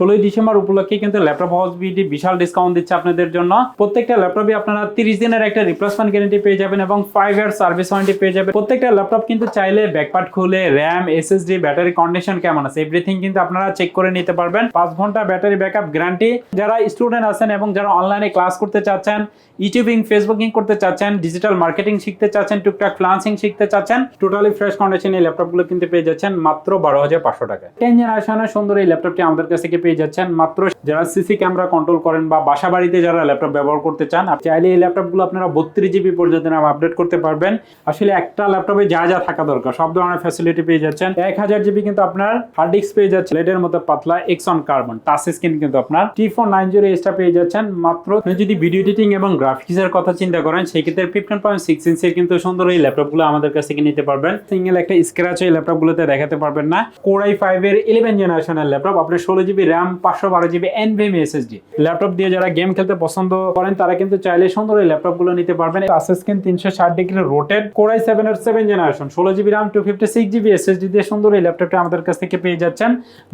ষোলোই ডিসেম্বর উপলক্ষে কিন্তু ল্যাপটপ হাউস বিডি বিশাল ডিসকাউন্ট দিচ্ছে আপনাদের জন্য। প্রত্যেকটা ল্যাপটপে আপনারা তিরিশ দিনের একটা রিপ্লেসমেন্ট গ্যারেন্টি পেয়ে যাবেন এবং ফাইভ ইয়ার সার্ভিস ওয়ারেন্টি পেয়ে যাবেন। প্রত্যেকটা ল্যাপটপ কিন্তু চাইলে ব্যাকপার্ট খুলে র্যাম এসএসডি ব্যাটারি কন্ডিশন কেমন আছে এভরিথিং কিন্তু আপনারা চেক করে নিতে পারবেন। পাঁচ ঘণ্টা ব্যাটারি ব্যাকআপ গ্যারান্টি যারা স্টুডেন্ট আছেন এবং যারা অনলাইনে ক্লাস করতে চাচ্ছেন ইউটিউবিং ফেসবুকিং করতে চাচ্ছেন ডিজিটাল মার্কেটিং শিখতে চাচ্ছেন, টুকটাক ফ্লান্সিং শিখতে চাচ্ছেন টোটালি ফ্রেশ কন্ডিশন এই ল্যাপটপগুলো কিন্তু পেয়ে যাচ্ছেন মাত্র বারো হাজার পাঁচশো টাকা টেন জেনারেশনের সুন্দর এই ল্যাপটপটি আমাদের কাছ থেকে পেয়ে যাচ্ছেন। মাত্র যারা সিসি ক্যামেরা কন্ট্রোল করেন বা বাসা বাড়িতে যারা ল্যাপটপ ব্যবহার করতে চান চাইলে এই ল্যাপটপগুলো আপনারা বত্রিশ জিবি পর্যন্ত আপডেট করতে পারবেন। আসলে একটা ল্যাপটপে যা যা থাকা দরকার, সব ধরনের ফ্যাসিলিটি পেয়ে যাচ্ছেন। এক হাজার জিবি কিন্তু আপনার হার্ড ডিস্ক পেয়ে যাচ্ছে লেডের মতো পাতলা X on carbon touch screen কিন্তু আপনার। টি ফোর নাইন জিরো এসটা পেয়ে যাচ্ছেন। মাত্র যদি ভিডিও এডিটিং এবং গ্রাফিক্সের কথা চিন্তা করেন সেই ক্ষেত্রে ফিফটিন পয়েন্ট সিক্স ইঞ্চের কিন্তু সুন্দর এই ল্যাপটপগুলো আমাদের কাছ থেকে নিতে পারবেন। সিঙ্গেল একটা স্ক্র্যাচ এই ল্যাপটপগুলোতে দেখাতে পারবেন না। কোরাই ফাইভ এর ইলেভেন জেনারেশনের ল্যাপটপ আপনার ষোলো জিবি র্যাম পাঁচশো বারো জিবি এনভিএম এসএসডি ল্যাপটপ দিয়ে যারা গেম খেলতে পছন্দ করেন, তারা কিন্তু চাইলে সুন্দর এই ল্যাপটপগুলো নিতে পারবেন। আসেসকিন তিনশো ষাট degree rotated core i seven এর সেভেন জেনারেশন ষোলো GB RAM two fifty six GB SSD দিয়ে সুন্দর এই ল্যাপটপটা আমাদের কাছ থেকে পেয়ে যাচ্ছেন।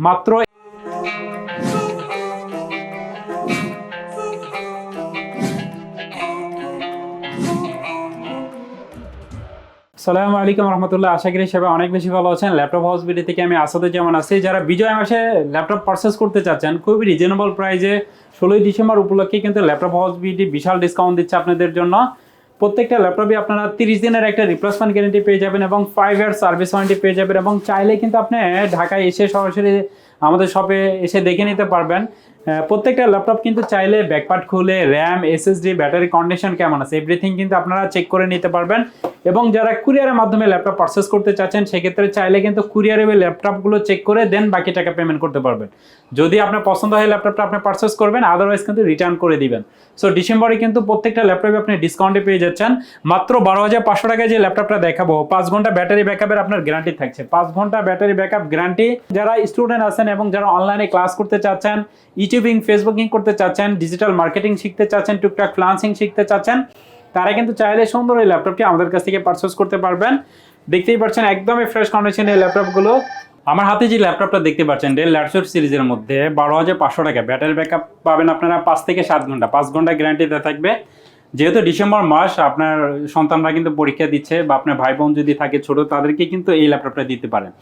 মাত্র সালামু আলাইকুম রহমতুল্লাহ। আশা করি সবাই অনেক বেশি ভালো আছেন। ল্যাপটপ হাউস বিডি থেকে আমি আসাদে যেমন আছি। যারা বিজয় মাসে ল্যাপটপ পারচেস করতে চাচ্ছেন, খুবই রিজনেবল প্রাইজে ষোলোই ডিসেম্বর উপলক্ষে কিন্তু ল্যাপটপ হাউস বিডি বিশাল ডিসকাউন্ট দিচ্ছে আপনাদের জন্য। প্রত্যেকটা ল্যাপটপে আপনারা তিরিশ দিনের একটা রিপ্লেসমেন্ট গ্যারেন্টি পেয়ে যাবেন এবং ফাইভ ইয়ার সার্ভিস ওয়ারেন্টি পেয়ে যাবেন এবং চাইলে কিন্তু আপনি ঢাকায় এসে সরাসরি আমাদের শপে এসে দেখে নিতে পারবেন। প্রত্যেকটা ল্যাপটপ কিন্তু চাইলে ব্যাকপার্ট খুলে র্যাম এসএসডি ব্যাটারি কন্ডিশন কেমন আছে এভরিথিং কিন্তু আপনারা চেক করে নিতে পারবেন। এবং যারা কুরিয়ারের মাধ্যমে ল্যাপটপ পারচেস করতে চাচ্ছেন, সেক্ষেত্রে চাইলে কিন্তু কুরিয়ারে ওই ল্যাপটপগুলো চেক করে দেন বাকি টাকা পেমেন্ট করতে পারবেন। যদি আপনার পছন্দ হয় ল্যাপটপটা আপনি পারচেস করবেন আদারওয়াইজ কিন্তু রিটার্ন করে দিবেন। সো ডিসেম্বরে কিন্তু প্রত্যেকটা ল্যাপটপে আপনি ডিসকাউন্টে পেয়ে যাচ্ছেন। মাত্র বারো হাজার পাঁচশো টাকায় যে ল্যাপটপটা দেখাবো, পাঁচ ঘণ্টা ব্যাটারি ব্যাকআপের আপনার গ্যারান্টি থাকছে। পাঁচ ঘণ্টা ব্যাটারি ব্যাকআপ গ্যারান্টি যারা স্টুডেন্ট আছেন এবং যারা অনলাইনে ক্লাস করতে চাচ্ছেন ইউটিউবিং ফেসবুকিং করতে চাচ্ছেন ডিজিটাল মার্কেটিং শিখতে চাচ্ছেন, টুকটাক ফ্লান্সিং শিখতে চাচ্ছেন তারা কিন্তু চাইলে সুন্দর এই ল্যাপটপটি আমাদের কাছ থেকে পারচেস করতে পারবেন। দেখতেই পাচ্ছেন, একদমই ফ্রেশ কন্ডিশন এই ল্যাপটপগুলো আমার হাতে যে ল্যাপটপটা দেখতে পাচ্ছেন ডেল ল্যাপটপ সিরিজের মধ্যে বারো হাজার পাঁচশো টাকা। ব্যাটারি ব্যাকআপ পাবেন আপনারা পাঁচ থেকে সাত ঘণ্টা। পাঁচ ঘণ্টা গ্যারান্টি দেওয়া থাকবে। যেহেতু ডিসেম্বর মাস, আপনার সন্তানরা কিন্তু পরীক্ষা দিচ্ছে বা আপনার ভাই বোন যদি থাকে ছোট, তাদেরকে কিন্তু এই ল্যাপটপটা দিতে পারেন।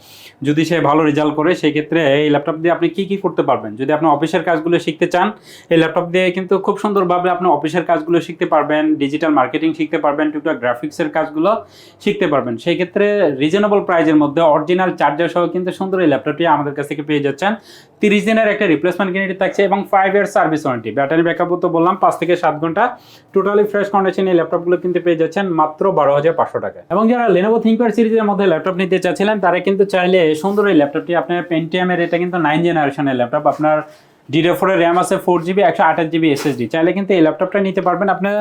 যদি সে ভালো রেজাল্ট করে সেই ক্ষেত্রে এই ল্যাপটপ দিয়ে আপনি কি কি করতে পারবেন? যদি আপনি অফিসের কাজগুলো শিখতে চান, এই ল্যাপটপ দিয়ে কিন্তু খুব সুন্দরভাবে আপনি অফিসের কাজগুলো শিখতে পারবেন ডিজিটাল মার্কেটিং শিখতে পারবেন, টুকটাক গ্রাফিক্সের কাজগুলো শিখতে পারবেন। সেই ক্ষেত্রে রিজনেবল প্রাইজের মধ্যে অরিজিনাল চার্জার সহ কিন্তু সুন্দর এই ল্যাপটপটি আমাদের কাছ থেকে পেয়ে যাচ্ছেন। তিরিশ দিনের একটা রিপ্লেসমেন্ট গ্যারেন্টি থাকছে এবং five year service warranty battery ব্যাকআপও তো বললাম, পাঁচ থেকে সাত ঘণ্টা। টোটালি ফ্রেশ কন্ডিশন এই ল্যাপটপগুলো কিন্তু পেয়ে যাচ্ছেন মাত্র বারো হাজার পাঁচশো টাকা। এবং যারা লেনোভো থিঙ্কপ্যাড সিরিজের মধ্যে ল্যাপটপ নিতে চাচ্ছিলেন, তারা কিন্তু চাইলে সুন্দর এই ল্যাপটপটি আপনার পেন্টিএমের এটা কিন্তু নাইন জেনারেশনের ল্যাপটপ আপনার ডিডে ফোরের র্যাম আছে ফোর জিবি একশো আঠাশ জিবি এসএসডি চাইলে কিন্তু এই ল্যাপটপটা নিতে পারবেন আপনার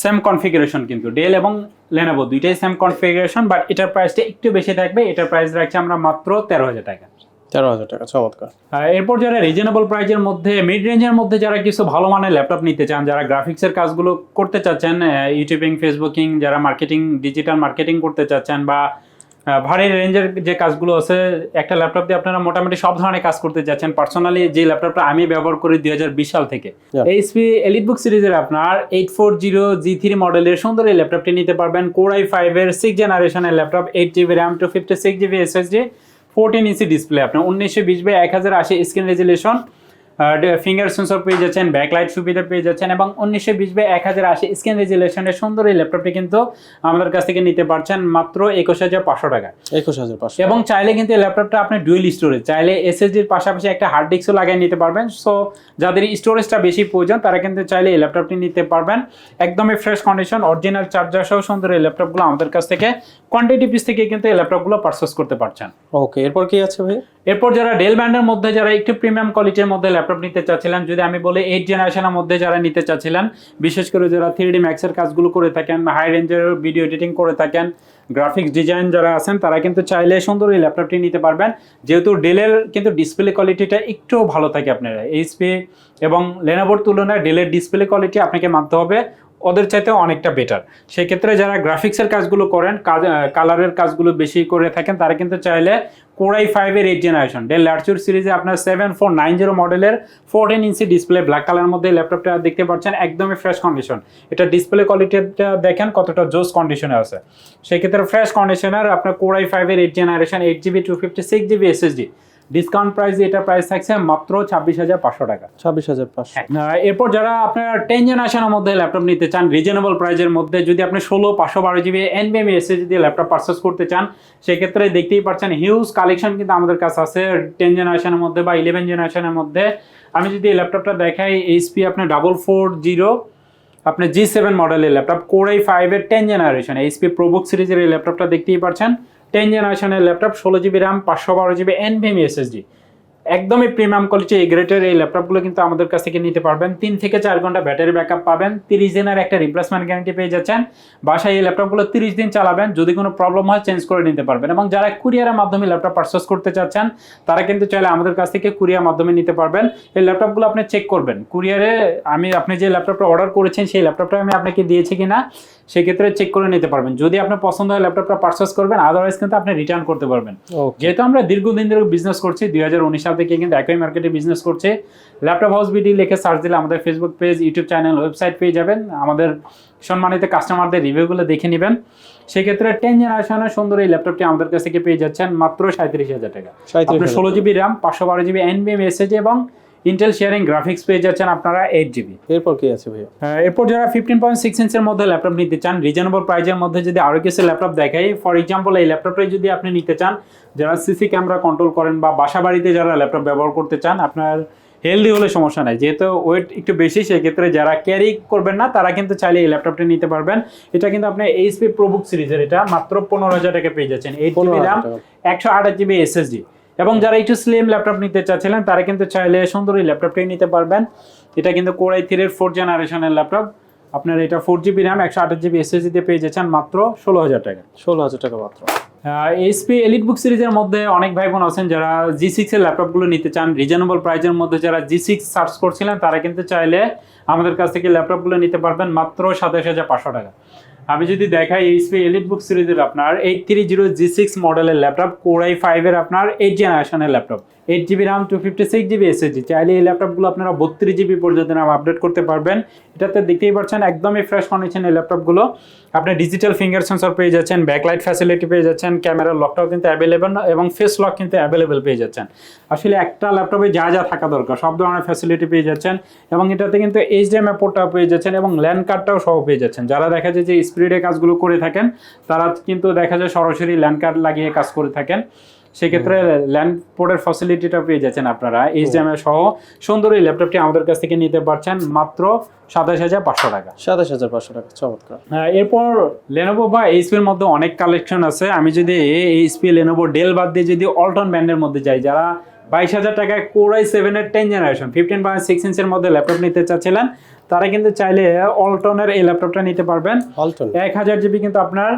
সেম কনফিগারেশন কিন্তু ডেল এবং লেনোভো দুইটাই সেম কনফিগারেশন বাট এটার প্রাইসটা একটু বেশি থাকবে, এটার প্রাইস রাখছি আমরা মাত্র তেরো হাজার টাকা। তেরো হাজার টাকা চমৎকার। এরপর যারা রিজনেবল প্রাইজের মধ্যে মিড রেঞ্জের মধ্যে যারা কিছু ভালো মানের ল্যাপটপ নিতে চান যারা গ্রাফিক্সের কাজগুলো করতে চাচ্ছেন ইউটিউবিং ফেসবুকিং যারা মার্কেটিং ডিজিটাল মার্কেটিং করতে চাচ্ছেন বা ভারী রেঞ্জের যে কাজগুলো আছে একটা ল্যাপটপ দিয়ে আপনারা মোটামুটি সব ধরনের কাজ করতে চাচ্ছেন। পার্সোনালি যে ল্যাপটপটা আমি ব্যবহার করি দুই হাজার বিশ সাল থেকে. এইচপি এলিটবুক সিরিজের আপনার eight four zero G three মডেলের সুন্দর এই ল্যাপটপটি নিতে পারবেন। কোরাই ফাইভের সিক্স জেনারেশনের laptop eight GB RAM two fifty six GB SSD fourteen ইঞ্চি ডিসপ্লে আপনার উনিশশো বিশ বাই এক হাজার আশি স্ক্রিন রেজুলেশন ফিঙ্গার সেন্সর পেয়ে যাচ্ছেন ব্যাকলাইট সুবিধা পেয়ে যাচ্ছেন এবং উনিশশো বিশ বাই এক হাজার আশি স্ক্রিন রেজুলেশনের সুন্দর এই ল্যাপটপটি কিন্তু আমাদের কাছ থেকে নিতে পারছেন মাত্র একুশ হাজার পাঁচশো টাকা। একুশ হাজার পাঁচশো এবং চাইলে কিন্তু এই ল্যাপটপটা আপনি ডুয়েল স্টোরেজ চাইলে এসএসডির পাশাপাশি একটা হার্ড ডিস্কও লাগিয়ে নিতে পারবেন। সো যাদের স্টোরেজটা বেশি প্রয়োজন তারা কিন্তু চাইলে এই ল্যাপটপটি নিতে পারবেন। একদমই ফ্রেশ কন্ডিশন অরিজিনাল চার্জার সহ সুন্দর এই ল্যাপটপগুলো আমাদের কাছ থেকে কোয়ান্টিটি পিস থেকে কিন্তু এই ল্যাপটপগুলো পারচেস করতে পারছেন। ওকে এরপর কি আছে ভাই? এরপর যারা ডেল ব্র্যান্ডের মধ্যে, যারা একটু প্রিমিয়াম কোয়ালিটির মধ্যে ল্যাপটপ নিতে চাচ্ছিলেন, যদি আমি বলি এইট জেনারেশনের মধ্যে যারা নিতে চাচ্ছিলেন, বিশেষ করে যারা থ্রি ডি ম্যাক্সের কাজগুলো করে থাকেন হাই রেঞ্জের ভিডিও এডিটিং করে থাকেন গ্রাফিক্স ডিজাইন যারা আছেন, তারা কিন্তু চাইলে সুন্দর এই ল্যাপটপটি নিতে পারবেন। যেহেতু ডেলের কিন্তু ডিসপ্লে কোয়ালিটিটা একটু ভালো থাকে আপনার এইচপি এবং লেনোভোর তুলনায় ডেলের ডিসপ্লে কোয়ালিটি আপনাকে মানতে হবে, ওদের চাইতে অনেকটা বেটার সেক্ষেত্রে যারা গ্রাফিক্সের কাজগুলো করেন কালারের কাজগুলো বেশি করে থাকেন, তারা কিন্তু চাইলে কোরাই ফাইভের এইট জেনারেশন ডেল ল্যাটচুর সিরিজে আপনার সেভেন ফোর নাইন জিরো মডেলের fourteen inch display black colour মধ্যে ল্যাপটপটা দেখতে পাচ্ছেন, একদমই ফ্রেশ কন্ডিশন এটা ডিসপ্লে কোয়ালিটিটা দেখেন কতটা জোস কন্ডিশনে আছে। সেক্ষেত্রে ফ্রেশ কন্ডিশনার আপনার কোরাই ফাইভের eight generation eight GB two fifty six GB SSD discount price এটা প্রাইস থাকছে মাত্র ছাব্বিশ হাজার পাঁচশো টাকা। ছাব্বিশ হাজার পাঁচশো। এরপর যারা আপনার টেন জেনারেশনের মধ্যে ল্যাপটপ নিতে চান রিজনেবল প্রাইজের মধ্যে যদি আপনি ষোলো পাঁচশো বারো জিবি এনবিএম এসএসডি যদি ল্যাপটপ পারচেস করতে চান সেক্ষেত্রে দেখতেই পাচ্ছেন হিউজ কালেকশন কিন্তু আমাদের কাছে আছে টেন জেনারেশনের মধ্যে বা ইলেভেন জেনারেশনের মধ্যে। আমি যদি এই ল্যাপটপটা দেখাই এইচপি আপনার ডাবল ফোর জিরো আপনার জি সেভেন মডেলের ল্যাপটপ কোরাই ফাইভের টেন জেনারেশন এইচপি প্রোবুক সিরিজের এই ল্যাপটপটা দেখতেই পাচ্ছেন। টেন জেনারেশনের ল্যাপটপ ষোলো জিবি র্যাম পাঁচশো বারো জিবি এনভিএম এসএসডি একদমই প্রিমিয়াম কোয়ালিটি এই গ্রেটের এই ল্যাপটপগুলো কিন্তু আমাদের কাছ থেকে নিতে পারবেন। তিন থেকে চার ঘণ্টা ব্যাটারি ব্যাকআপ পাবেন। তিরিশ দিনের একটা রিপ্লেসমেন্ট গ্যারান্টি পেয়ে যাচ্ছেন। বাসায় এই ল্যাপটপগুলো তিরিশ দিন চালাবেন। যদি কোনো প্রবলেম হয় চেঞ্জ করে নিতে পারবেন। এবং যারা কুরিয়ারের মাধ্যমে ল্যাপটপ পারচেস করতে চাচ্ছেন, তারা কিন্তু চাইলে আমাদের কাছ থেকে কুরিয়ার মাধ্যমে নিতে পারবেন। এই ল্যাপটপগুলো আপনি চেক করবেন। কুরিয়ারে আমি, আপনি যে ল্যাপটপটা অর্ডার করেছেন, সেই ল্যাপটপটা আমি আপনাকে দিয়েছি কিনা? সেক্ষেত্রে চেক করে নিতে পারবেন। যদি আপনার পছন্দ হয় ল্যাপটপটা পারচেস করবেন আদারওয়াইজ কিন্তু আপনি রিটার্ন করতে পারবেন। যেহেতু আমরা দীর্ঘদিন ধরে বিজনেস করছি দুই হাজার উনিশ সাল থেকে কিন্তু একই মার্কেটে বিজনেস করছে। ল্যাপটপ হাউস বিডি লিখে সার্চ দিলে আমাদের Facebook page YouTube channel website পেয়ে যাবেন। আমাদের সম্মানিত কাস্টমারদের রিভিউগুলো দেখে নেবেন। সেক্ষেত্রে টেন জেনারেশনের সুন্দর এই ল্যাপটপটি আমাদের কাছ থেকে পেয়ে যাচ্ছেন মাত্র সাঁত্রিশ হাজার টাকা। আপনার ষোলো জিবি র্যাম পাঁচশো বারো জিবি এনবিএম এসএসডি এবং ইন্টেল শেয়ারিং গ্রাফিক্স পেয়ে যাচ্ছেন আপনারা এইট জিবি এরপর কি আছে ভাইয়া? এরপর যারা ফিফটিন পয়েন্ট সিক্স ইঞ্চের মধ্যে ল্যাপটপ নিতে চান রিজনেবল প্রাইজের মধ্যে যদি আরও কিছু ল্যাপটপ দেখাই ফর এক্সাম্পল এই ল্যাপটপটাই যদি আপনি নিতে চান যারা সিসি ক্যামেরা কন্ট্রোল করেন বা বাসা বাড়িতে যারা ল্যাপটপ ব্যবহার করতে চান আপনার হেলদি হলে সমস্যা নাই। যেহেতু ওয়েট একটু বেশি সেক্ষেত্রে যারা ক্যারি করবেন না তারা কিন্তু চাইলে এই ল্যাপটপটি নিতে পারবেন। এটা কিন্তু আপনি এইচপি প্রোবুক সিরিজের এটা মাত্র পনেরো হাজার টাকা পেয়ে যাচ্ছেন। Eight GB RAM. একশো আঠাশ জিবি এসএসডি এবং যারা একটু স্লিম ল্যাপটপ নিতে চাচ্ছিলেন তারা কিন্তু চাইলে সুন্দর এই ল্যাপটপটি নিতে পারবেন। এটা কিন্তু কোরাই থ্রির ফোর জেনারেশনের ল্যাপটপ আপনার এটা ফোর জিবি র্যাম একশো আঠাশ জিবি এসএসডি দিয়ে পেয়ে যাচ্ছেন মাত্র ষোলো হাজার টাকা। ষোলো হাজার টাকা মাত্র। এইচপি এলিট বুক সিরিজের মধ্যে অনেক ভাই বোন আছেন যারা জি সিক্স এর ল্যাপটপগুলো নিতে চান। রিজনেবল প্রাইজের মধ্যে যারা জি সিক্স সার্চ করছিলেন তারা কিন্তু চাইলে আমাদের কাছ থেকে ল্যাপটপগুলো নিতে পারবেন মাত্র সাতাশ হাজার পাঁচশো টাকা। আমি যদি দেখাই এইচপি এলিট বুক সিরিজের আপনার eight three zero G six মডেলের ল্যাপটপ কোরাই ফাইভের আপনার এইট জেনারেশনের laptop eight GB RAM two fifty six GB SSD চাইলে এই ল্যাপটপগুলো আপনারা বত্রিশ জিবি পর্যন্ত নাম আপডেট করতে পারবেন। এটাতে দেখতেই পাচ্ছেন, একদমই ফ্রেশ কন্ডিশন এই ল্যাপটপগুলো। আপনি ডিজিটাল ফিঙ্গার সেন্সর পেয়ে যাচ্ছেন ব্যাকলাইট ফ্যাসিলিটি পেয়ে যাচ্ছেন ক্যামেরার লকটাও কিন্তু অ্যাভেলেবেল এবং ফেস লক কিন্তু অ্যাভেলেবেল পেয়ে যাচ্ছেন। আসলে একটা ল্যাপটপে যা যা থাকা দরকার, সব ধরনের ফ্যাসিলিটি পেয়ে যাচ্ছেন, এবং এটাতে কিন্তু এইচডিএমআই পোর্টটাও পেয়ে যাচ্ছেন, এবং ল্যান্ড কার্ডটাও সহ পেয়ে যাচ্ছেন। যারা দেখা যায় যে স্পিডে কাজগুলো করে থাকেন, তারা কিন্তু দেখা যায় সরাসরি ল্যান্ড কার্ড লাগিয়ে কাজ করে থাকেন। সেক্ষেত্রে ল্যান্ড পোর্টের ফ্যাসিলিটিটা পেয়ে যাচ্ছেন আপনারা এইচডিএমআই সহ। সুন্দর এই ল্যাপটপটি আমাদের কাছ থেকে নিতে পারছেন মাত্র সাতাশ হাজার পাঁচশো টাকা। সাতাশ হাজার পাঁচশো টাকা চমৎকার। আহ, এরপর লেনোভো বা এইচপির মধ্যে অনেক কালেকশন আছে। আমি যদি এইচপি লেনোভো ডেল বাদ দিয়ে যদি অল্টন ব্র্যান্ডের মধ্যে যাই যারা বাইশ হাজার টাকায় কোরাই সেভেনের ten generation fifteen point six ইঞ্চের মধ্যে ল্যাপটপ নিতে চাচ্ছিলেন তারা কিন্তু চাইলে অল্টনের এই ল্যাপটপটা নিতে পারবেন। অল্টন এক হাজার জিবি কিন্তু আপনার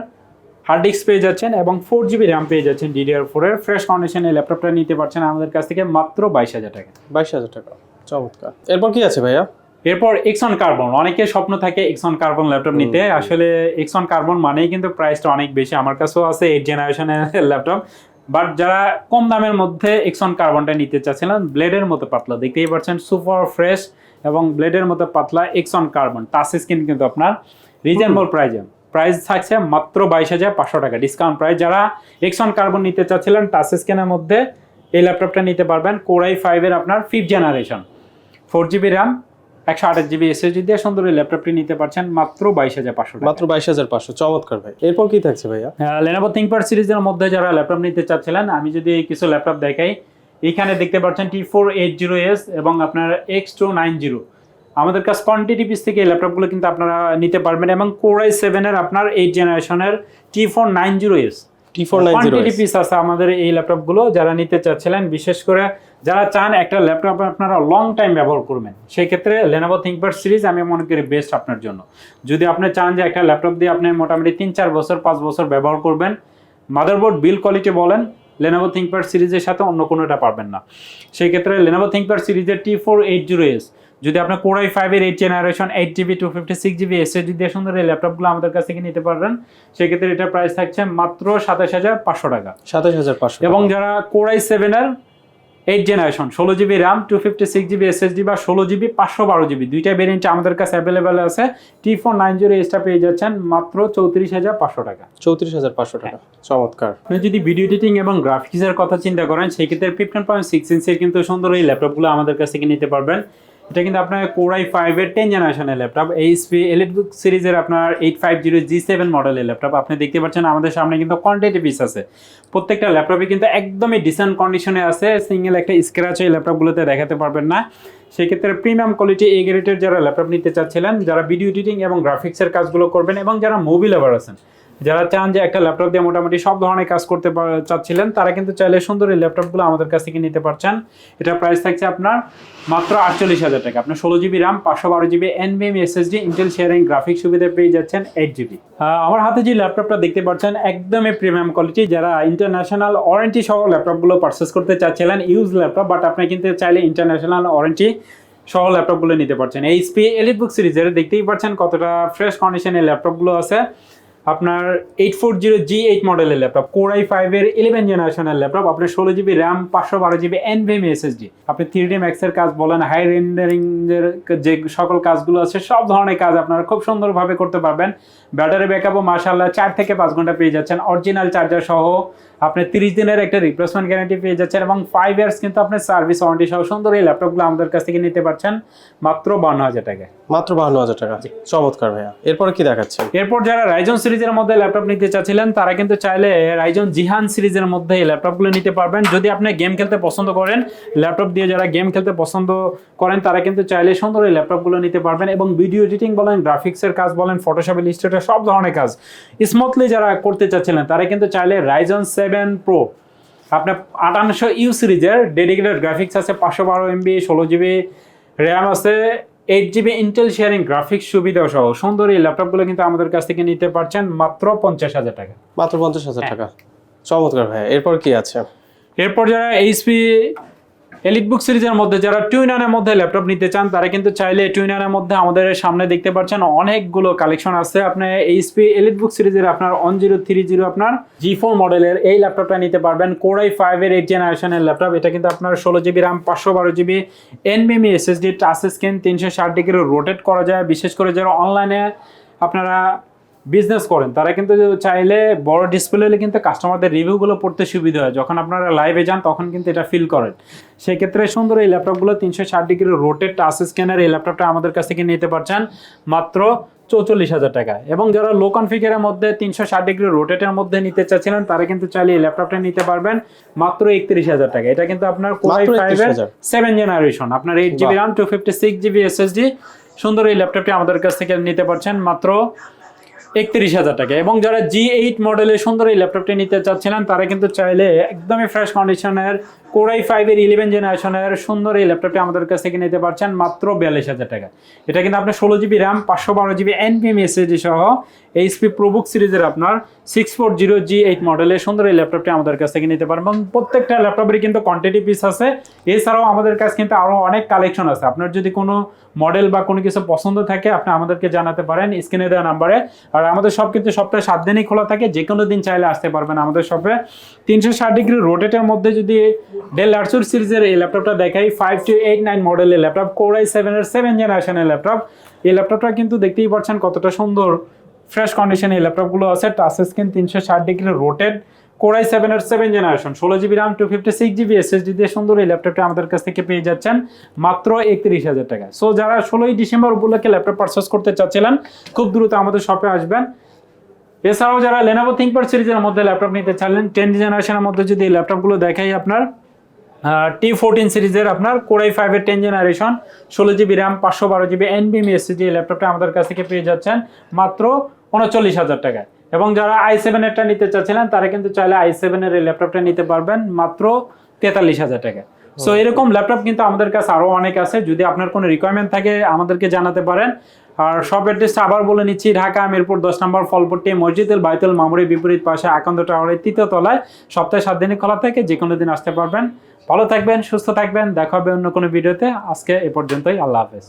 হার্ড ডিস্ক পেয়ে যাচ্ছেন এবং ফোর জিবি র্যাম পেয়ে যাচ্ছেন ডিডিআর ফোরের ফ্রেশ কন্ডিশনে ল্যাপটপটা নিতে পারছেন আমাদের কাছ থেকে মাত্র বাইশ হাজার টাকা। বাইশ হাজার টাকা। চমৎকার। এরপর কি আছে ভাইয়া? এরপর এক্সন কার্বন অনেকের স্বপ্ন থাকে এক্সন কার্বন ল্যাপটপ নিতে। আসলে এক্সন কার্বন মানেই কিন্তু প্রাইসটা অনেক বেশি। আমার কাছেও আছে এইট জেনারেশনের ল্যাপটপ বাট যারা কম দামের মধ্যে এক্সন কার্বনটা নিতে চাচ্ছিলেন ব্লেডের মতো পাতলা। দেখতেই পাচ্ছেন সুপার ফ্রেশ এবং ব্লেডের মতো পাতলা এক্সন কার্বন টাচ স্ক্রিন কিন্তু আপনার রিজনেবল প্রাইজে প্রাইস থাকছে মাত্র বাইশ হাজার পাঁচশো টাকা। ডিসকাউন্ট প্রাইস যারা এক্সন কার্বন নিতে চাচ্ছিলেন টাচ স্ক্রিনের মধ্যে এই ল্যাপটপটা নিতে পারবেন। কোরাই ফাইভের আপনার fifth generation four GB RAM একশো আঠাশ জিবি এসএসডি দিয়ে সুন্দর এই ল্যাপটপটি নিতে পারছেন মাত্র বাইশ হাজার পাঁচশো মাত্র বাইশ হাজার পাঁচশো চমৎকার ভাই। এরপর কি থাকছে ভাইয়া? লেনোভো থিঙ্কপ্যাড সিরিজের মধ্যে যারা ল্যাপটপ নিতে চাচ্ছিলেন আমি যদি কিছু ল্যাপটপ দেখাই এখানে দেখতে পাচ্ছেন T four eight zero S এবং আপনার এক্স টু নাইন জিরো আমাদের কাছে কোয়ান্টিটি পিস থেকে এই ল্যাপটপগুলো কিন্তু আপনারা নিতে পারবেন এবং কোরাই সেভেনের আপনার এইট জেনারেশনের T four nine zero S T four nine zero piece আছে আমাদের এই ল্যাপটপগুলো যারা নিতে চাচ্ছিলেন বিশেষ করে যারা চান একটা ল্যাপটপ আপনারা লং টাইম ব্যবহার করবেন। সেই ক্ষেত্রে লেনোভো থিঙ্কপ্যাড সিরিজ আমি মনে করি বেস্ট আপনার জন্য। যদি আপনি চান যে একটা ল্যাপটপ দিয়ে আপনি মোটামুটি তিন চার বছর পাঁচ বছর ব্যবহার করবেন মাদারবোর্ড বিল কোয়ালিটি বলেন লেনোভো থিঙ্কপ্যাড সিরিজের সাথে অন্য কোনোটা পারবেন না। সেই ক্ষেত্রে লেনোভো থিঙ্কপ্যাড সিরিজের T four eight zero S যদি আপনার কোরাই ফাইভের eight generation eight GB two fifty six GB SSD দিয়ে সুন্দর এই ল্যাপটপগুলো আমাদের কাছ থেকে নিতে পারবেন। সেক্ষেত্রে এটার প্রাইস থাকছে মাত্র সাতাশ হাজার পাঁচশো টাকা। সাতাশ হাজার পাঁচশো এবং যারা কোরাই সেভেনের এইট জেনারেশন ষোলো GB RAM two fifty six GB SSD বা ষোলো জিবি পাঁচশো বারো জিবি দুইটা ভেরিয়েন্ট আমাদের কাছে অ্যাভেলেবেল আছে। টি ফোর নাইন জিরো এসটা পেয়ে যাচ্ছেন মাত্র চৌত্রিশ হাজার পাঁচশো টাকা। চৌত্রিশ হাজার পাঁচশো টাকা। চমৎকার। আপনি যদি ভিডিও এডিটিং এবং গ্রাফিক্সের কথা চিন্তা করেন সেক্ষেত্রে ফিফটিন পয়েন্ট সিক্স ইঞ্চের কিন্তু সুন্দর এই ল্যাপটপগুলো আমাদের কাছ থেকে নিতে পারবেন। এটা কিন্তু আপনার কোরাই ফাইভের টেন জেনারেশনের ল্যাপটপ এইচপি এলিট বুক সিরিজের আপনার eight five zero G seven মডেলের ল্যাপটপ আপনি দেখতে পাচ্ছেন আমাদের সামনে কিন্তু কোয়ান্টিটি পিস আছে। প্রত্যেকটা ল্যাপটপে কিন্তু একদমই ডিসেন্ট কন্ডিশনে আছে। সিঙ্গেল একটা স্ক্র্যাচ এই ল্যাপটপগুলোতে দেখাতে পারবেন না। সেক্ষেত্রে প্রিমিয়াম কোয়ালিটি এ গ্রেডের যারা ল্যাপটপ নিতে চাচ্ছিলেন, যারা ভিডিও এডিটিং এবং গ্রাফিক্সের কাজগুলো করবেন এবং যারা মোবিল আবার আছেন যারা চান যে একটা ল্যাপটপ দিয়ে মোটামুটি সব ধরনের কাজ করতে চাচ্ছিলেন, তারা কিন্তু চাইলে সুন্দর এই ল্যাপটপগুলো আমাদের কাছ থেকে নিতে পারছেন। এটা প্রাইস থাকছে আপনার মাত্র আটচল্লিশ হাজার টাকা। আপনার ষোলো জিবি র্যাম পাঁচশো বারো জিবি এনবিএম এসএসডি ইন্টেল শেয়ারিং গ্রাফিক সুবিধা পেয়ে যাচ্ছেন এইট জিবি আমার হাতে যে ল্যাপটপটা দেখতে পাচ্ছেন, একদমই প্রিমিয়াম কোয়ালিটি যারা ইন্টারন্যাশনাল ওয়ারেন্টি সহ ল্যাপটপগুলো পারচেস করতে চাচ্ছিলেন ইউজ ল্যাপটপ বাট আপনি কিন্তু চাইলে ইন্টারন্যাশনাল ওয়ারেন্টি সহ ল্যাপটপগুলো নিতে পারছেন। এইচপি এলিট বুক সিরিজের দেখতেই পাচ্ছেন কতটা ফ্রেশ কন্ডিশনের ল্যাপটপগুলো আছে। আপনার eight four zero G eight মডেলের ল্যাপটপ কোরাই ফাইভের ইলেভেন জেনারেশনের ল্যাপটপ আপনার ষোলো জিবি র্যাম পাঁচশো বারো জিবি এনভিএম এসএসডি আপনি থ্রি ডি ম্যাক্সের কাজ বলেন হাই রেন্ডারিং এর যে সকল কাজগুলো আছে সব ধরনের কাজ আপনারা খুব সুন্দরভাবে করতে পারবেন। ব্যাটারি ব্যাকআপও মাসাল্লাহ চার থেকে পাঁচ ঘণ্টা পেয়ে যাচ্ছেন। অরিজিনাল চার্জার সহ আপনি তিরিশ দিনের একটা রিপ্লেসমেন্ট গ্যারান্টি পেয়ে যাচ্ছেন এবং ফাইভ ইয়ার্স কিন্তু আপনি সার্ভিস ওয়ারেন্টি সহ সুন্দর এই ল্যাপটপগুলো আমাদের কাছ থেকে নিতে পারছেন মাত্র বান্ন হাজার টাকায়। মাত্র বাহান্ন হাজার টাকা। চমৎকার ভাইয়া। এরপর কি দেখাচ্ছে এরপর যারা রাইজন সিরিজের মধ্যে ল্যাপটপ নিতে চাচ্ছিলেন, তারা কিন্তু চাইলে রাইজন জিহান সিরিজের মধ্যে এই ল্যাপটপগুলো নিতে পারবেন। যদি আপনি গেম খেলতে পছন্দ করেন, ল্যাপটপ দিয়ে যারা গেম খেলতে পছন্দ করেন, তারা কিন্তু চাইলে সুন্দর এই ল্যাপটপগুলো নিতে পারবেন এবং ভিডিও এডিটিং বলেন, গ্রাফিক্সের কাজ বলেন ফটোশপ ইলিস্ট্রেটর সব ধরনের কাজ। স্মুথলি যারা করতে চাচ্ছিলেন, তারা কিন্তু চাইলে রাইজন সেভেন প্রো আপনার আটান্নশো ইউ সিরিজের ডেডিকেটেড গ্রাফিক্স আছে, পাঁচশো বারো এমবি ষোলো জিবি র্যাম আছে eight GB Intel sharing graphics সুবিধা সহ সুন্দর এই ল্যাপটপগুলো কিন্তু আমাদের কাছ থেকে নিতে পারছেন মাত্র পঞ্চাশ হাজার টাকা। মাত্র পঞ্চাশ হাজার টাকা। চমৎকার ভাই এরপর কি আছে? এরপর যারা এইচপি এলিট বুক সিরিজের মধ্যে যারা টুইনানের মধ্যে ল্যাপটপ নিতে চান, তারা কিন্তু চাইলে টুইনানের মধ্যে আমাদের সামনে দেখতে পাচ্ছেন অনেকগুলো কালেকশন আছে। আপনি এইচপি এলিট বুক সিরিজের আপনার ওয়ান জিরো থ্রি জিরো আপনার জি ফোর মডেলের এই ল্যাপটপটা নিতে পারবেন। কোরাই ফাইভের এইট জেনারেশনের ল্যাপটপ এটা কিন্তু আপনার ষোলো জিবি র্যাম পাঁচশো বারো জিবি এনবিএমি এসএসডি টাচ স্ক্রিন তিনশো ষাট ডিগ্রি রোটেট করা যায়। বিশেষ করে যারা অনলাইনে আপনারা বিজনেস করেন তারা কিন্তু চাইলে বড় ডিসপ্লে হলে কিন্তু কাস্টমারদের রিভিউগুলো পড়তে সুবিধা হয়। যখন আপনারা লাইভে যান তখন কিন্তু এটা ফিল করেন। সেক্ষেত্রে সুন্দর এই ল্যাপটপগুলো তিনশো ষাট ডিগ্রি রোটেট টাচ স্ক্যানার এই ল্যাপটপটা আমাদের কাছ থেকে নিতে পারছেন মাত্র চৌচল্লিশ হাজার টাকা। এবং যারা লো কনফিগারের মধ্যে তিনশো ষাট ডিগ্রি রোটেটের মধ্যে নিতে চাচ্ছিলেন তারা কিন্তু চাইলে এই ল্যাপটপটা নিতে পারবেন মাত্র একত্রিশ হাজার টাকা। এটা কিন্তু আপনার মাত্র ফাইভের সেভেন জেনারেশন আপনার eight GB RAM two fifty six GB SSD সুন্দর এই ল্যাপটপটি আমাদের কাছ থেকে নিতে পারছেন মাত্র একত্রিশ হাজার টাকা। এবং যারা জি এইট মডেলের সুন্দর এই ল্যাপটপটি নিতে চাচ্ছিলেন, তারা কিন্তু চাইলে একদমই ফ্রেশ কন্ডিশনের কোরাই ফাইভের ইলেভেন জেনারেশনের সুন্দর এই ল্যাপটপটি আমাদের কাছ থেকে নিতে পারছেন মাত্র বিয়াল্লিশ হাজার টাকা। এটা কিন্তু আপনার ষোলো জিবি র্যাম পাঁচশো বারো জিবি এনপিএম এসএসডি সহ এইচপি প্রোবুক সিরিজের আপনার six four zero G eight মডেলের সুন্দর এই ল্যাপটপটি আমাদের কাছ থেকে নিতে পারবেন। প্রত্যেকটা ল্যাপটপেরই কিন্তু কোয়ান্টিটি পিস আছে। এছাড়াও আমাদের কাছে কিন্তু আরও অনেক কালেকশন আছে। আপনার যদি কোনো মডেল বা কোনো কিছু পছন্দ থাকে, আপনি আমাদেরকে জানাতে পারেন স্ক্রিনে দেওয়া নাম্বারে। আর আমাদের সব কিন্তু সপ্তাহে সাত দিনই খোলা থাকে। যে কোনো দিন চাইলে আসতে পারবেন আমাদের শপে তিনশো ষাট ডিগ্রি রোটেটের মধ্যে যদি ডেল আর্সুর সিরিজের এই ল্যাপটপটা দেখাই ফাইভ টু এইট নাইন মডেলের ল্যাপটপ কোরাই সেভেনের সেভেন জেনারেশনের ল্যাপটপ এই ল্যাপটপটা কিন্তু দেখতেই পাচ্ছেন কতটা সুন্দর ফ্রেশ কন্ডিশনে এই ল্যাপটপগুলো আছে টাচ স্ক্রিন তিনশো ষাট ডিগ্রি রোটেড কোরাই সেভেনের সেভেন জেনারেশন ষোলো GB RAM two fifty six GB SSD দিয়ে সুন্দর এই ল্যাপটপটা আমাদের কাছ থেকে পেয়ে যাচ্ছেন, মাত্র একত্রিশ হাজার টাকা। সো যারা ষোলোই ডিসেম্বর উপলক্ষে ল্যাপটপ পারচেস করতে চাচ্ছিলেন, খুব দ্রুত আমাদের শপে আসবেন। এছাড়াও যারা লেনোভো থিঙ্কপ্যাড সিরিজের মধ্যে ল্যাপটপ নিতে চাইলেন টেন জেনারেশনের মধ্যে যদি এই ল্যাপটপগুলো দেখাই আপনার টি ফোরটিন সিরিজের আপনার কোরাই ফাইভের টেন জেনারেশন ষোলো জিবি র্যাম পাঁচশো বারো জিবি এনবিএমি এসএসডি এই ল্যাপটপটা আমাদের কাছ থেকে পেয়ে যাচ্ছেন মাত্র উনচল্লিশ হাজার টাকায়। এবং যারা আই সেভেনেরটা নিতে চাচ্ছিলেন তারা কিন্তু চাইলে আই সেভেনের এই ল্যাপটপটা নিতে পারবেন মাত্র তেতাল্লিশ হাজার টাকা সো এরকম ল্যাপটপ কিন্তু আমাদের কাছে আরও অনেক আছে। যদি আপনার কোনো রিকোয়ারমেন্ট থাকে আমাদেরকে জানাতে পারেন। আর সব অ্যাড্রেসটা আবার বলে নিচ্ছি ঢাকা মিরপুর দশ নম্বর ফলপট্টি মসজিদুল বাইতুল মামুরের বিপরীত পাশে আকান্ত টাওয়ারের তৃতীয় তলায়। সপ্তাহে সাত দিনই খোলা থাকে যে কোনো দিন আসতে পারবেন। ভালো থাকবেন সুস্থ থাকবেন দেখা হবে অন্য কোনো ভিডিওতে। আজকে এ পর্যন্তই আল্লাহ হাফেজ।